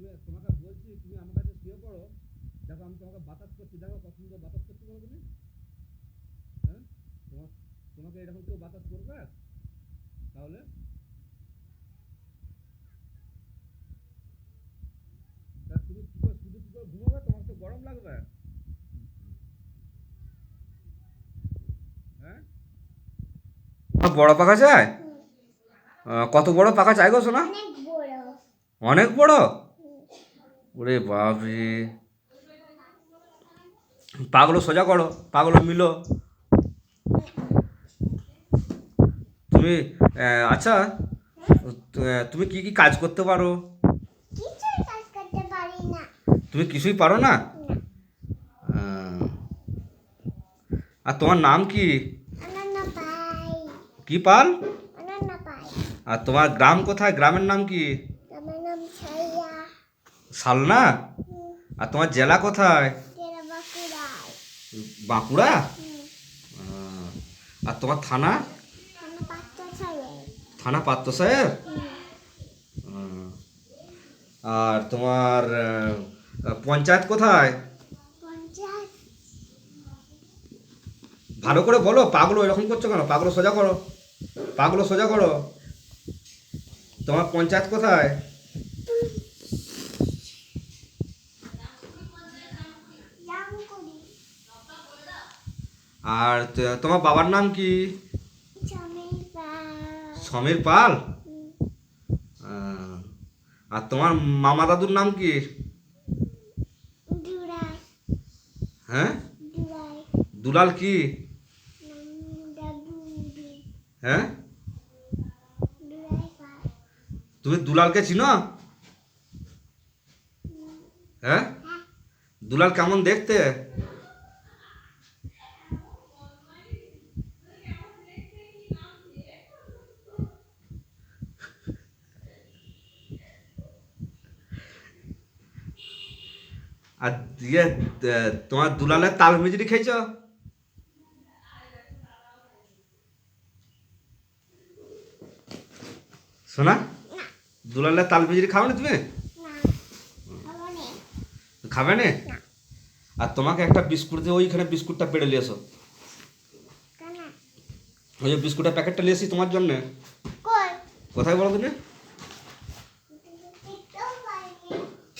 তুমি তোমাকে বলছি তুমি আমার কাছে শুয়ে পড়ো। দেখো আমি তোমাকে বাতাস করছি। দেখো কত সুন্দর বাতাস করতে পারো তুমি? হ্যাঁ? তোমার তোমাকে এরকম কেউ বাতাস করবে? তাহলে? তুমি কি করে শুধু কি করে ঘুমাবে? তোমার তো গরম লাগবে। হ্যাঁ? বড় পাখা চাই আহ, কত বড় পাখা চাই গো সোনা? অনেক বড়। অনেক বড়? ওরে বাপরে। পাগলো সোজা করো পাগলো মিলো। তুমি আহ, আচ্ছা তু- আহ, তুমি কি কি কাজ করতে পারো? কিছুই কাজ করতে পারি না। তুমি কিছুই পারো না? না। আহ, আর তোমার নাম কি? অনন্য পাই। কি পাল? অনন্য পাই। আর তোমার গ্রাম কোথায়? গ্রামের নাম কি? সালনা আর তোমার জেলা কোথায়? বাঁকুড়া? আর তোমার থানা? থানা পাত্র সাহেব আর তোমার পঞ্চায়েত কোথায়? ভালো করে বলো পাগলো এরকম করছ কেন? পাগলো সোজা করো। পাগলো সোজা করো। তোমার পঞ্চায়েত কোথায়? আর তোমার বাবার নাম কি? সমীর পাল। আর তোমার মামা দাদুর নাম কি? হ্যাঁ? দুলাল। কি? হ্যাঁ? তুমি দুলালকে চিনো? হ্যাঁ। দুলাল কেমন দেখতে? আর ইয়ে তোমার দুলালের তাল মিজরি খেয়েছ? শোনা দুলালের তাল মিজরি খাও না তুমি? খাবে না। আর তোমাকে একটা বিস্কুট দিয়ে ওইখানে বিস্কুটটা পেড়ে নিয়ে এসো। ওই বিস্কুটের প্যাকেটটা নিয়ে এসি তোমার জন্যে। কোথায় বলো তুমি?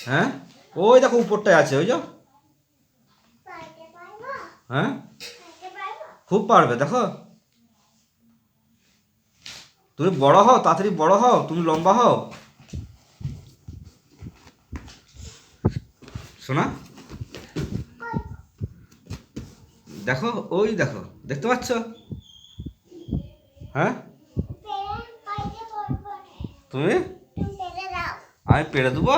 হ্যাঁ? ওই দেখো উপরটায় আছে ওই পারব হ্যাঁ? খুব পারবে দেখো। তুমি বড় হও তাড়াতাড়ি বড় হও তুমি লম্বা হও। শোনা দেখো ওই দেখো দেখতে পাচ্ছ? হ্যাঁ? পেরে তুমি? পেরে আমি পেড়ে দেবো?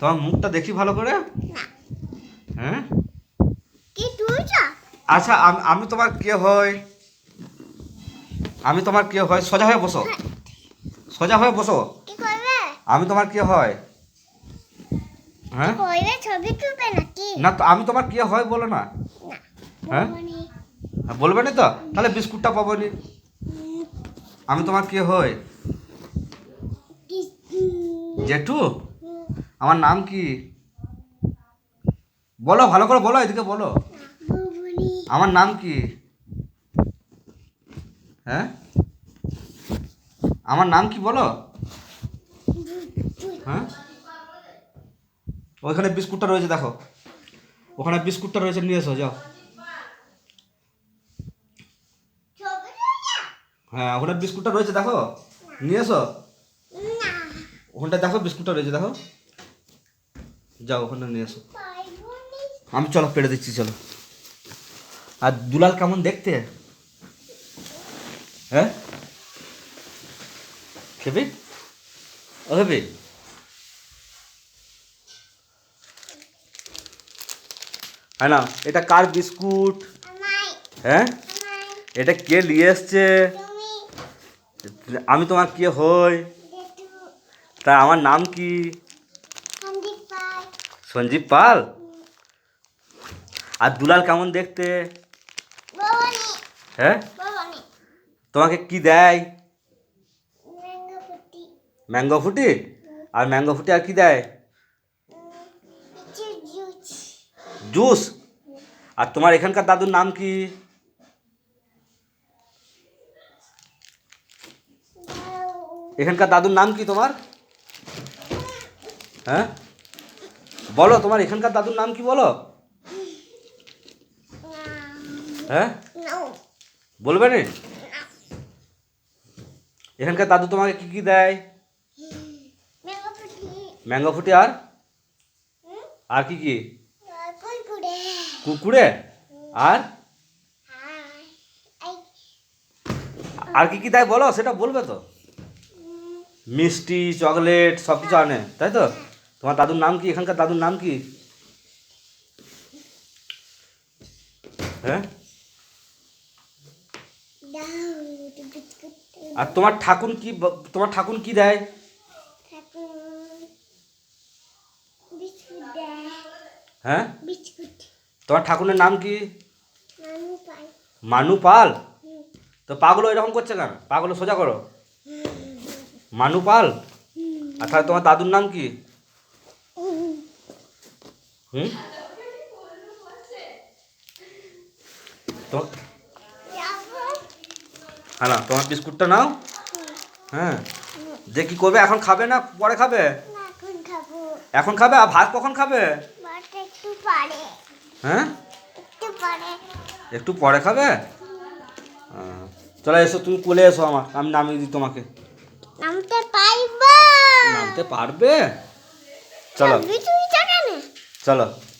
তোমার মুখটা দেখি ভালো করে? হ্যাঁ? কি আচ্ছা আমি তোমার কে হই? আমি তোমার কে হয় সোজা হয়ে বসো। সোজা হয়ে বসো। আমি তোমার কে হয়? হ্যাঁ না তো আমি তোমার কে হয় বলো না। হ্যাঁ? বলব নি। হ্যাঁ, বলবে না তো? তাহলে বিস্কুটটা পাবো নি। আমি তোমার কে কি জেঠু? আমার নাম কি? বলো ভালো করে বলো এদিকে বলো। আমার নাম কি? হ্যাঁ? আমার নাম কি বলো? হ্যাঁ? ওইখানে বিস্কুটটা রয়েছে দেখো। ওখানে বিস্কুটটা রয়েছে নিয়ে এসো যাও। হ্যাঁ ওখানে বিস্কুটটা রয়েছে দেখো। নিয়ে এসো। ওখানটা দেখো বিস্কুটটা রয়েছে দেখো। যাও, ওখানে নিয়ে এসো। আমি চলো, পেড়ে দিচ্ছি, চলো। আর দুলাল কেমন দেখতে? হ্যাঁ? খেবি ও খেবি হ্যাঁ না, এটা কার বিস্কুট? হ্যাঁ? এটা কে নিয়ে এসছে? আমি তোমার কে হই? তা আমার নাম কি? সঞ্জীব পাল? আর দুলাল কেমন দেখতে? হ্যাঁ? তোমাকে কি দেয়? ম্যাঙ্গো ফুটি। আর ম্যাঙ্গো ফুটি আর কি দেয়? জুস। আর তোমার এখানকার দাদুর নাম কি? এখানকার দাদুর নাম কি তোমার? হ্যাঁ? বলো তোমার এখানকার দাদুর নাম কি বলো? হ্যাঁ? বলবে না? এখানকার দাদু তোমাকে কি কি দেয়? ম্যাঙ্গো ফুটি। আর? আর কি কি? কুকুরে আর? আর কি কি দেয় বলো সেটা বলবে তো? মিষ্টি চকলেট সব কিছু আনে তাই তো? তোমার দাদুর নাম কি? এখানকার দাদুর নাম কি? হ্যাঁ? আর তোমার ঠাকুর কি তোমার ঠাকুর কি দেয়? হ্যাঁ? তোমার ঠাকুরের নাম কি? মানু পাল? তো পাগলো এরকম করছে কেন? পাগলো সোজা করো। মানু পাল? আর তাহলে তোমার দাদুর নাম কি? হুম তো হ্যাঁ তোমার বিস্কুটটা নাও। হ্যাঁ। যে কি করবে এখন খাবে না পরে খাবে? এখন খাবে? আর ভাত কখন খাবে? একটু হ্যাঁ? একটু পরে খাবে? চলো এসো তুমি কোলে এসো আমার আমি নামিয়ে দিই তোমাকে। নামতে পারবে। চলো। 咋了。